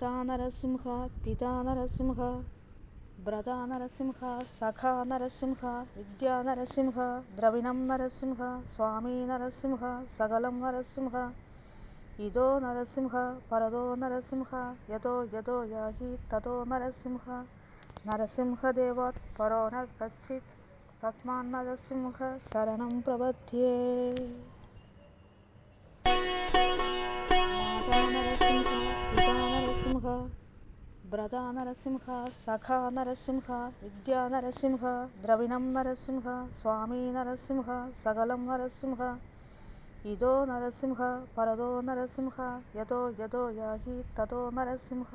మాతా నరసింహ పితా నరసింహ భ్రతా నరసింహ సఖా నరసింహ విద్యా నరసింహ ద్రవిణం నరసింహ స్వామీ నరసింహ సగలం నరసింహ ఇదో నరసింహ పరదో నరసింహ యతో యతో యాహి తతో నరసింహ నరసింహదేవాత్ పరో న కచ్చిత్ తస్మాన్ నరసింహ శరణం ప్రపద్యే మాతా నరసింహ పితా నరసింహ భ్రతా నరసింహ సఖా నరసింహ విద్యా నరసింహ ద్రవిణం నరసింహ స్వామి నరసింహ సగలం నరసింహ ఇదో నరసింహ పరదో నరసింహ యదో యదో యాహి తదో నరసింహ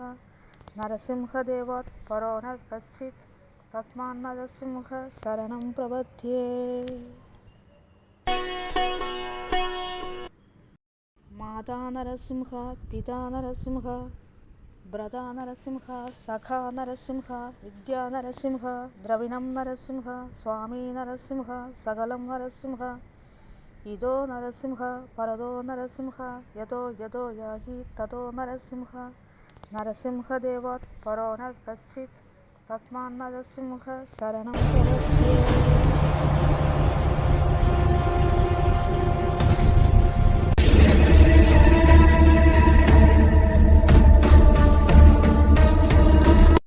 నరసింహదేవాత్ పరో న కచ్చిత్ తస్మాన్ నరసింహ శరణం ప్రబధ్యే మాతా నరసింహ పితా నరసింహ భ్రతా నరసింహ సఖా నరసింహ విద్యా నరసింహ ద్రవిణం నరసింహ స్వామి నరసింహ సగలం నరసింహ ఇదో నరసింహ పరదో నరసింహ యతో యతో యాహి తతో నరసింహ నరసింహదేవాత్ పరో న కచ్చిత్ తస్మాన్ నరసింహ శరణం